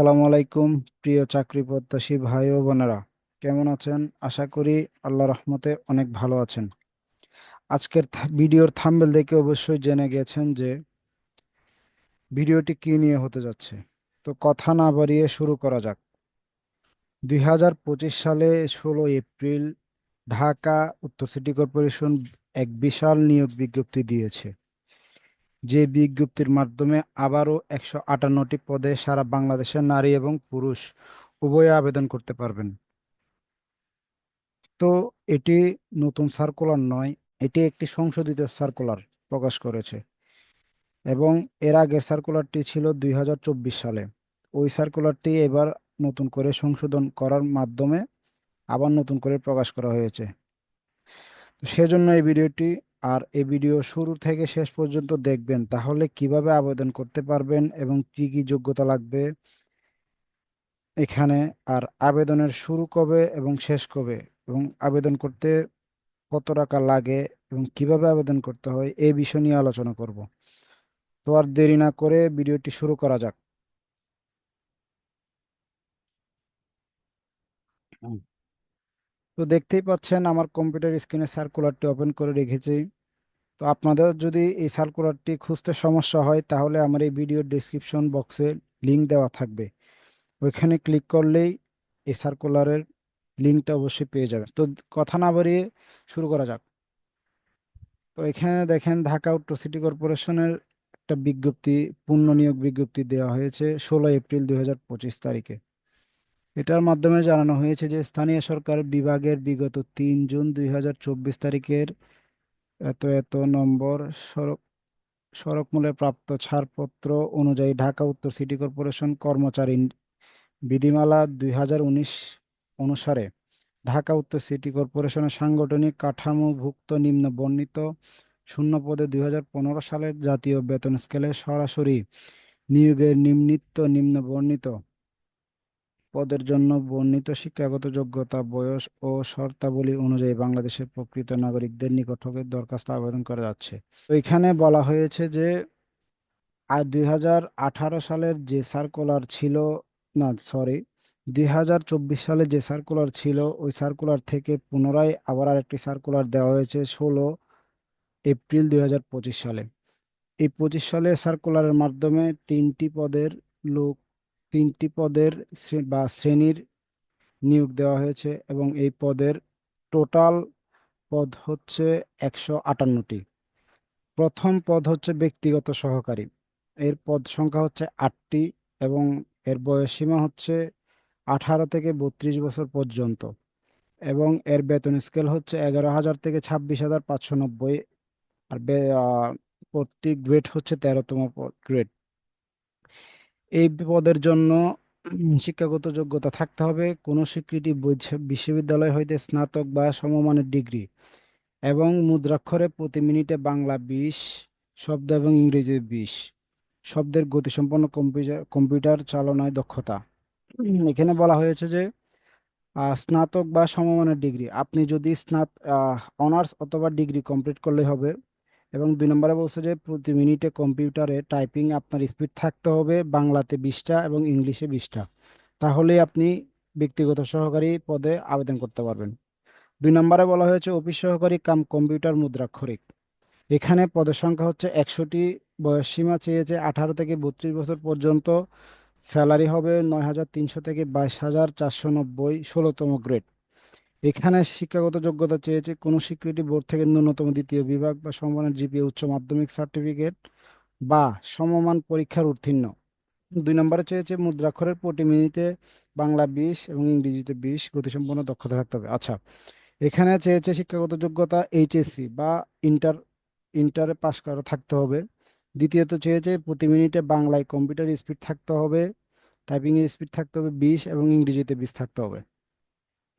সালামু আলাইকুম, প্রিয় চাকরি প্রত্যাশী ভাই ও বোনেরা। কেমন আছেন? আশা করি আল্লাহ রহমতে অনেক ভালো আছেন। আজকের ভিডিওর থাম্বনেল দেখে অবশ্যই জেনে গেছেন যে ভিডিওটি কি নিয়ে হতে যাচ্ছে। তো কথা না বাড়িয়ে শুরু করা যাক। দুই হাজার পঁচিশ সালে ষোলো এপ্রিল ঢাকা উত্তর সিটি কর্পোরেশন এক বিশাল নিয়োগ বিজ্ঞপ্তি দিয়েছে। যে বিজ্ঞপ্তির মাধ্যমে আবারও একশো আটান্নটি পদে সারা বাংলাদেশের নারী এবং পুরুষ উভয়ে আবেদন করতে পারবেন। তো এটি নতুন সার্কুলার নয়, এটি একটি সংশোধিত সার্কুলার প্রকাশ করেছে এবং এর আগের সার্কুলারটি ছিল দুই হাজার চব্বিশ সালে। ওই সার্কুলারটি এবার নতুন করে সংশোধন করার মাধ্যমে আবার নতুন করে প্রকাশ করা হয়েছে। সেজন্য এই ভিডিওটি আর এই ভিডিও শুরু থেকে শেষ পর্যন্ত দেখবেন। তাহলে কীভাবে আবেদন করতে পারবেন এবং কি কি যোগ্যতা লাগবে এখানে? আর আবেদনের শুরু কবে এবং শেষ কবে? এবং আবেদন করতে কত টাকা লাগে এবং কীভাবে আবেদন করতে হয়? এই বিষয় নিয়ে আলোচনা করব। তো আর দেরি না করে ভিডিওটি শুরু করা যাক। তো দেখতেই পাচ্ছেন আমার কম্পিউটার স্ক্রিনে সার্কুলারটি ওপেন করে রেখেছি। তো আপনাদের যদি এই সার্কুলারটি খুঁজতে সমস্যা হয়, তাহলে আমার এই ভিডিওর ডেসক্রিপশন বক্সে লিঙ্ক দেওয়া থাকবে। ওইখানে ক্লিক করলেই এই সার্কুলারের লিঙ্কটা অবশ্যই পেয়ে যাবেন। তো কথা না বাড়িয়ে শুরু করা যাক। তো এখানে দেখেন ঢাকা উত্তর সিটি কর্পোরেশনের একটা বিজ্ঞপ্তি, পূর্ণ নিয়োগ বিজ্ঞপ্তি দেওয়া হয়েছে ষোলো এপ্রিল দুই হাজার পঁচিশ তারিখে। এটার মাধ্যমে জানানো হয়েছে যে স্থানীয় সরকার বিভাগের বিগত তিন জুন দুই হাজার চব্বিশ তারিখের এত এত নম্বর সড়ক সড়ক মূল্যে প্রাপ্ত ছাড়পত্র অনুযায়ী ঢাকা উত্তর সিটি কর্পোরেশন কর্মচারী বিধিমালা দুই হাজার উনিশ অনুসারে ঢাকা উত্তর সিটি কর্পোরেশনের সাংগঠনিক কাঠামোভুক্ত নিম্ন বর্ণিত শূন্য পদে দুই হাজার পনেরো সালের জাতীয় বেতন স্কেলে সরাসরি নিয়োগের নিম্নিত নিম্ন বর্ণিত পদের জন্য বর্ণিত শিক্ষাগত যোগ্যতা, বয়স ও শর্তাবলী অনুযায়ী বাংলাদেশের প্রকৃত নাগরিকদের নিকট হতে দরখাস্ত আবেদন করা যাচ্ছে। তো এখানে বলা হয়েছে যে আর দুই হাজার আঠারো সালের যে সার্কুলার ছিল, না সরি দু হাজার চব্বিশ সালে যে সার্কুলার ছিল, ওই সার্কুলার থেকে পুনরায় আবার আরেকটি সার্কুলার দেওয়া হয়েছে ষোলো এপ্রিল দুই হাজার পঁচিশ সালে। এই পঁচিশ সালে সার্কুলারের মাধ্যমে তিনটি পদের লোক তিনটি পদের বা শ্রেণির নিয়োগ দেওয়া হয়েছে এবং এই পদের টোটাল পদ হচ্ছে একশো আটান্নটি। প্রথম পদ হচ্ছে ব্যক্তিগত সহকারী। এর পদ সংখ্যা হচ্ছে আটটি এবং এর বয়স সীমা হচ্ছে আঠারো থেকে বত্রিশ বছর পর্যন্ত এবং এর বেতন স্কেল হচ্ছে এগারো হাজার থেকে ছাব্বিশ হাজার পাঁচশো নব্বই। আর প্রতি গ্রেড হচ্ছে তেরোতম গ্রেড। এই পদের জন্য শিক্ষাগত যোগ্যতা থাকতে হবে। কোনো স্বীকৃতি বিশ্ববিদ্যালয় হইতে স্নাতক বা সমমানের ডিগ্রি এবং মুদ্রাক্ষরে প্রতি মিনিটে বাংলা বিশ, শব্দ এবং ইংরেজি বিশ। শব্দের গতিসম্পন্ন কম্পিউটার কম্পিউটার চালনায় দক্ষতা। এখানে বলা হয়েছে যে স্নাতক বা সমমানের ডিগ্রি। আপনি যদি স্নাত অনার্স অথবা ডিগ্রি কমপ্লিট করলে হবে। এবং দুই নম্বরে বলছে যে প্রতি মিনিটে কম্পিউটারে টাইপিং আপনার স্পিড থাকতে হবে বাংলাতে বিশটা এবং ইংলিশে বিশটা। তাহলেই আপনি ব্যক্তিগত সহকারী পদে আবেদন করতে পারবেন। দুই নম্বরে বলা হয়েছে অফিস সহকারী কাম কম্পিউটার মুদ্রাক্ষরিক। এখানে পদের সংখ্যা হচ্ছে একশোটি বয়স সীমা চেয়েছে আঠারো থেকে বত্রিশ বছর পর্যন্ত। স্যালারি হবে নয় হাজার তিনশো থেকে বাইশ হাজার চারশো নব্বই, ষোলোতম গ্রেড। এখানে শিক্ষাগত যোগ্যতা চেয়েছে কোনো স্বীকৃতি বোর্ড থেকে ন্যূনতম দ্বিতীয় বিভাগ বা সমমানের জিপিএ উচ্চ মাধ্যমিক সার্টিফিকেট বা সমমান পরীক্ষার উত্তীর্ণ। দুই নম্বরে চেয়েছে মুদ্রাক্ষরের প্রতি মিনিটে বাংলা বিশ এবং ইংরেজিতে বিশ গতিসম্পন্ন দক্ষতা থাকতে হবে। আচ্ছা এখানে চেয়েছে শিক্ষাগত যোগ্যতা এইচএসসি বা ইন্টার, ইন্টারে পাস করা থাকতে হবে। দ্বিতীয়ত চেয়েছে প্রতি মিনিটে বাংলায় কম্পিউটার স্পিড থাকতে হবে, টাইপিংয়ের স্পিড থাকতে হবে বিশ এবং ইংরেজিতে বিশ থাকতে হবে।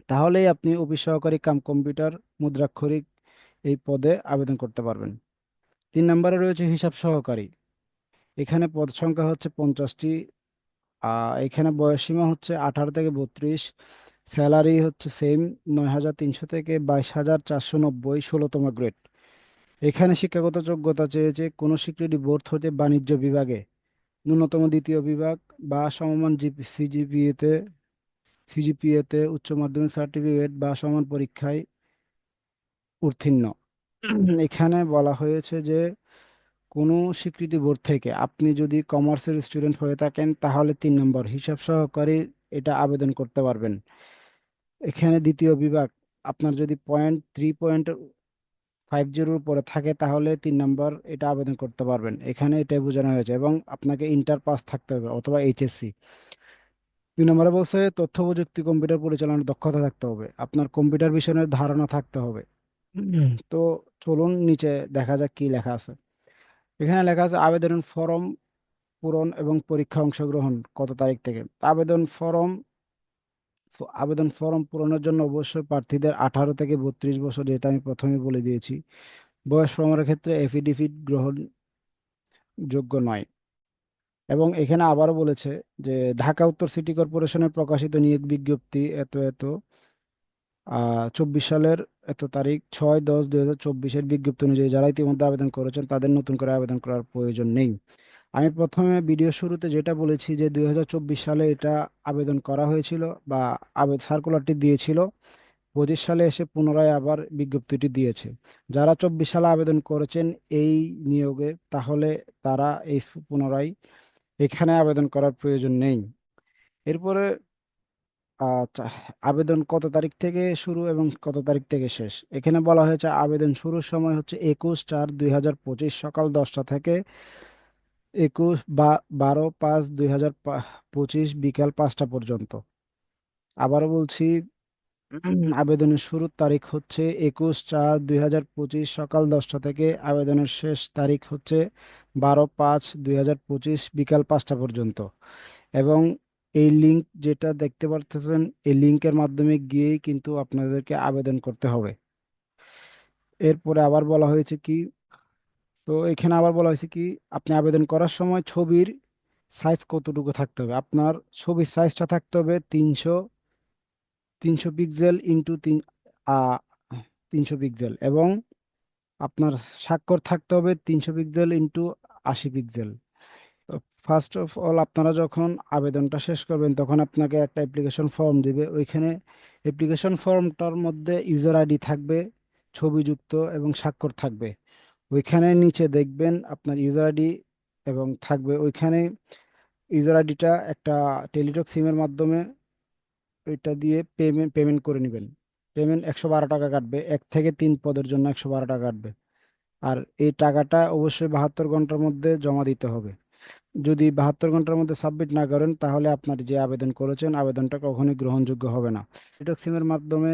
তাহলেই আপনি অফিস সহকারী কাম কম্পিউটার মুদ্রাক্ষরিক এই পদে আবেদন করতে পারবেন। তিন নম্বরে রয়েছে হিসাব সহকারী। এখানে পদ সংখ্যা হচ্ছে পঞ্চাশটি। এখানে বয়সসীমা হচ্ছে আঠারো থেকে বত্রিশ। স্যালারি হচ্ছে সেম নয় হাজার তিনশো থেকে বাইশ হাজার চারশো নব্বই, ষোলোতম গ্রেড। এখানে শিক্ষাগত যোগ্যতা চেয়েছে কোনো স্বীকৃতি বোর্ড হতে বাণিজ্য বিভাগে। ন্যূনতম দ্বিতীয় বিভাগ বা সমমান জিপি সিজিপিএতে সিজিপিএতে উচ্চ মাধ্যমিক সার্টিফিকেট বা সমান পরীক্ষায় উত্তীর্ণ। এখানে বলা হয়েছে যে, কোনো স্বীকৃতি বোর্ড থেকে আপনি যদি কমার্সের স্টুডেন্ট হয়ে থাকেন, তাহলে তিন নম্বর, হিসাব সহকারী এটা আবেদন করতে পারবেন। এখানে দ্বিতীয় বিভাগ, আপনার যদি পয়েন্ট থ্রি, পয়েন্ট ফাইভ জিরোর উপরে থাকে, তাহলে তিন নম্বর এটা আবেদন করতে পারবেন। এখানে এটাই বোঝানো হয়েছে এবং আপনাকে ইন্টার পাস থাকতে হবে অথবা এইচএসসি। দুই নম্বরে বলছে, তথ্য প্রযুক্তি কম্পিউটার পরিচালনার দক্ষতা থাকতে হবে। আপনার কম্পিউটার বিষয়ের ধারণা থাকতে হবে। তো চলুন নিচে দেখা যাক কি লেখা আছে। এখানে লেখা আছে, আবেদন ফরম পূরণ এবং পরীক্ষা অংশগ্রহণ কত তারিখ থেকে? আবেদন ফরম আবেদন ফরম পূরণের জন্য অবশ্যই প্রার্থীদের আঠারো থেকে বত্রিশ বছর, যেটা আমি প্রথমে বলে দিয়েছি। বয়স প্রমাণের ক্ষেত্রে এফিডেভিট গ্রহণযোগ্য নয়। এবং এখানে আবারও বলেছে যে ঢাকা উত্তর সিটি কর্পোরেশনের প্রকাশিত নিয়োগ বিজ্ঞপ্তি এত এত চব্বিশ সালের এত তারিখ ছয় দশ দুই হাজার চব্বিশের বিজ্ঞপ্তি অনুযায়ী যারা ইতিমধ্যে আবেদন করেছেন তাদের নতুন করে আবেদন করার প্রয়োজন নেই। আমি প্রথমে ভিডিও শুরুতে যেটা বলেছি যে দুই হাজার চব্বিশ সালে এটা আবেদন করা হয়েছিল বা আবেদন সার্কুলারটি দিয়েছিল। পঁচিশ সালে এসে পুনরায় আবার বিজ্ঞপ্তিটি দিয়েছে। যারা চব্বিশ সালে আবেদন করেছেন এই নিয়োগে তাহলে তারা এই পুনরায় এখানে আবেদন করার প্রয়োজন নেই। এরপরে আচ্ছা আবেদন কত তারিখ থেকে শুরু এবং কত তারিখ থেকে শেষ? এখানে বলা হয়েছে আবেদন শুরুর সময় হচ্ছে একুশ চার দুই হাজার পঁচিশ সকাল দশটা থেকে একুশ বা বারো পাঁচ দুই হাজার পঁচিশ বিকাল পাঁচটা পর্যন্ত। আবারও বলছি আবেদনের শুরুর তারিখ হচ্ছে একুশ চার দুই হাজার পঁচিশ, সকাল দশটা থেকে আবেদনের শেষ তারিখ হচ্ছে বারো পাঁচ দুই হাজার পঁচিশ, বিকাল পাঁচটা পর্যন্ত। এবং এই লিঙ্ক যেটা দেখতে পারতেছেন, এই লিঙ্কের মাধ্যমে গিয়েই কিন্তু আপনাদেরকে আবেদন করতে হবে। এরপরে আবার বলা হয়েছে কি, তো এখানে আবার বলা হয়েছে কি, আপনি আবেদন করার সময় ছবির সাইজ কতটুকু থাকতে হবে? আপনার ছবির সাইজটা থাকতে হবে তিনশো তিনশো পিক্সেল ইন্টু তিন তিনশো পিক্সেল এবং আপনার স্বাক্ষর থাকতে হবে তিনশো পিক্সেল ইন্টু আশি পিক্সেল। ফার্স্ট অফ অল আপনারা যখন আবেদনটা শেষ করবেন তখন আপনাকে একটা অ্যাপ্লিকেশন ফর্ম দিবে। ওইখানে অ্যাপ্লিকেশন ফর্মটার মধ্যে ইউজার আইডি থাকবে, ছবিযুক্ত এবং স্বাক্ষর থাকবে। ওইখানে নিচে দেখবেন আপনার ইউজার আইডি এবং থাকবে। ওইখানে ইউজার আইডিটা একটা টেলিটক সিমের মাধ্যমে ওইটা দিয়ে পেমেন্ট পেমেন্ট করে নেবেন। পেমেন্ট একশো বারো টাকা কাটবে, এক থেকে তিন পদের জন্য একশো বারো টাকা কাটবে। আর এই টাকাটা অবশ্যই বাহাত্তর ঘণ্টার মধ্যে জমা দিতে হবে। যদি বাহাত্তর ঘণ্টার মধ্যে সাবমিট না করেন, তাহলে আপনার যে আবেদন করেছেন, আবেদনটা কখনোই গ্রহণযোগ্য হবে না। টেলিটক সিমের মাধ্যমে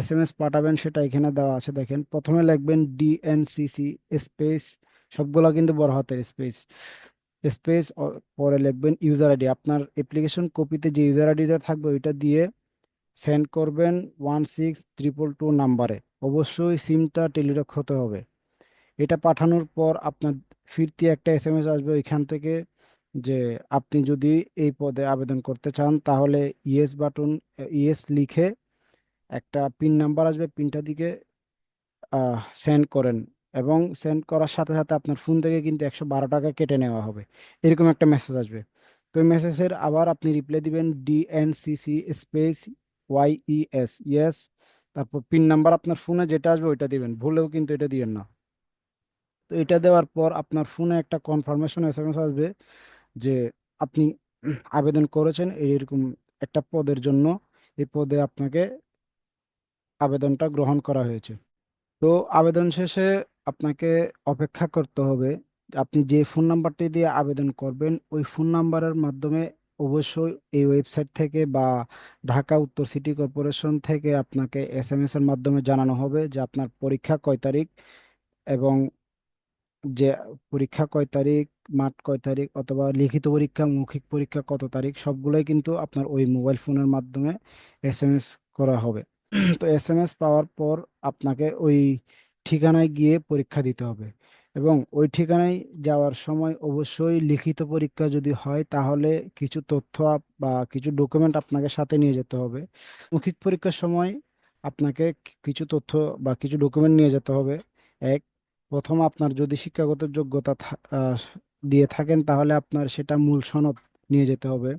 এস এম এস পাঠাবেন, সেটা এখানে দেওয়া আছে, দেখেন। প্রথমে লিখবেন ডিএনসিসি স্পেস সবগুলো কিন্তু বড় হাতের স্পেস স্পেস পরে লিখবেন ইউজার আইডি আপনার অ্যাপ্লিকেশন কপিতে যে ইউজার আইডিটা থাকবে, ওইটা দিয়ে সেন্ড করবেন ওয়ান সিক্স ট্রিপল টু নাম্বারে অবশ্যই সিমটা টেলিটক হতে হবে। এটা পাঠানোর পর আপনার ফিরতি একটা এস এম এস আসবে ওইখান থেকে যে আপনি যদি এই পদে আবেদন করতে চান, তাহলে ইয়েস বাটন ইয়েস লিখে একটা পিন নাম্বার আসবে, পিনটা দিকে সেন্ড করেন। এবং সেন্ড করার সাথে সাথে আপনার ফোন থেকে কিন্তু একশো বারো টাকা কেটে নেওয়া হবে। এরকম একটা মেসেজ আসবে। তো এই মেসেজের আবার আপনি রিপ্লাই দিবেন DNCC space Y E S yes তারপর পিন নাম্বার আপনার ফোনে যেটা আসবে ওইটা দিবেন, ভুলেও কিন্তু এটা দিবেন না। তো এটা দেওয়ার পর আপনার ফোনে একটা কনফার্মেশন এস এম এস আসবে যে আপনি আবেদন করেছেন এইরকম একটা পদের জন্য। এই পদে আপনাকে আবেদনটা গ্রহণ করা হয়েছে। তো আবেদন শেষে আপনাকে অপেক্ষা করতে হবে। আপনি যে ফোন নাম্বারটি দিয়ে আবেদন করবেন, ওই ফোন নাম্বারের মাধ্যমে অবশ্যই এই ওয়েবসাইট থেকে বা ঢাকা উত্তর সিটি কর্পোরেশন থেকে আপনাকে এস এম এস এর মাধ্যমে জানানো হবে যে আপনার পরীক্ষা কয় তারিখ এবং যে পরীক্ষা কয় তারিখ, মাঠ কয় তারিখ অথবা লিখিত পরীক্ষা, মৌখিক পরীক্ষা কত তারিখ সবগুলোই কিন্তু আপনার ওই মোবাইল ফোনের মাধ্যমে এস এম এস করা হবে। তো এস এম এস পাওয়ার পর আপনাকে ওই ঠিকানায় গিয়ে পরীক্ষা দিতে হবে। এবং ওই ঠিকানায় যাওয়ার সময় অবশ্যই লিখিত পরীক্ষা যদি হয়, তাহলে কিছু তথ্য বা কিছু ডকুমেন্ট আপনাকে সাথে নিয়ে যেতে হবে। মৌখিক পরীক্ষার সময় আপনাকে কিছু তথ্য বা কিছু ডকুমেন্ট নিয়ে যেতে হবে। এক, প্রথম আপনার যদি শিক্ষাগত যোগ্যতা দিয়ে থাকেন, তাহলে আপনার সেটা মূল সনদ নিয়ে যেতে হবে।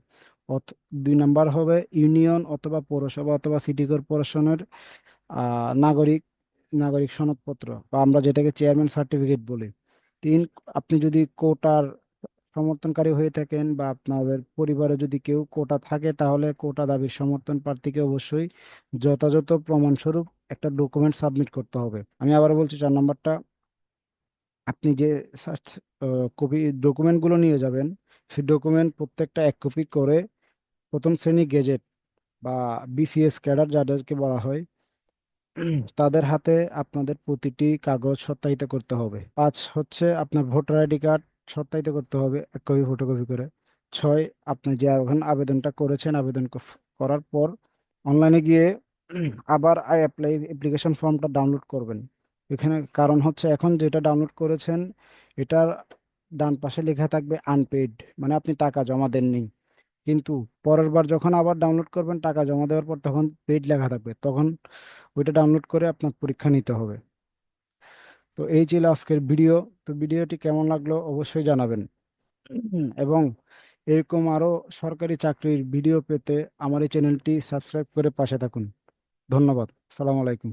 দুই নাম্বার হবে ইউনিয়ন অথবা পৌরসভা অথবা সিটি কর্পোরেশনের নাগরিক নাগরিক সনদপত্র বা আমরা যেটাকে চেয়ারম্যান সার্টিফিকেট বলি, তিন, আপনি যদি কোটার সমর্থনকারী হয়ে থাকেন বা আপনাদের পরিবারে যদি কেউ কোটা থাকে, তাহলে কোটা দাবির সমর্থন প্রার্থীকে অবশ্যই যথাযথ প্রমাণস্বরূপ একটা ডকুমেন্ট সাবমিট করতে হবে। আমি আবার বলছি, চার নম্বরটা, আপনি যে কপি ডকুমেন্টগুলো নিয়ে যাবেন, সেই ডকুমেন্ট প্রত্যেকটা এক কপি করে প্রথম শ্রেণি গেজেট বা বিসিএস ক্যাডার যাদেরকে বলা হয় তাদের হাতে আপনাদের প্রতিটি কাগজ সত্যায়িত করতে হবে। পাঁচ হচ্ছে আপনার ভোটার আইডি কার্ড সত্যায়িত করতে হবে এক কপি ফটোকপি করে। ছয়, আপনি যে এখন আবেদনটা করেছেন আবেদন করার পর অনলাইনে গিয়ে আবার আই অ্যাপ্লাই অ্যাপ্লিকেশন ফর্মটা ডাউনলোড করবেন। এখানে কারণ হচ্ছে এখন যেটা ডাউনলোড করেছেন এটার ডান পাশে লেখা থাকবে আনপেইড মানে আপনি টাকা জমা দেননি। কিন্তু পরের বার যখন আবার ডাউনলোড করবেন টাকা জমা দেওয়ার পর তখন পেইড লেখা থাকবে, তখন ওইটা ডাউনলোড করে আপনার পরীক্ষা নিতে হবে। তো এই ছিল আজকের ভিডিও তো ভিডিওটি কেমন লাগল অবশ্যই জানাবেন। এবং এরকম আরও সরকারি চাকরির ভিডিও পেতে আমার এই চ্যানেলটি সাবস্ক্রাইব করে পাশে থাকুন। ধন্যবাদ, সালাম আলাইকুম।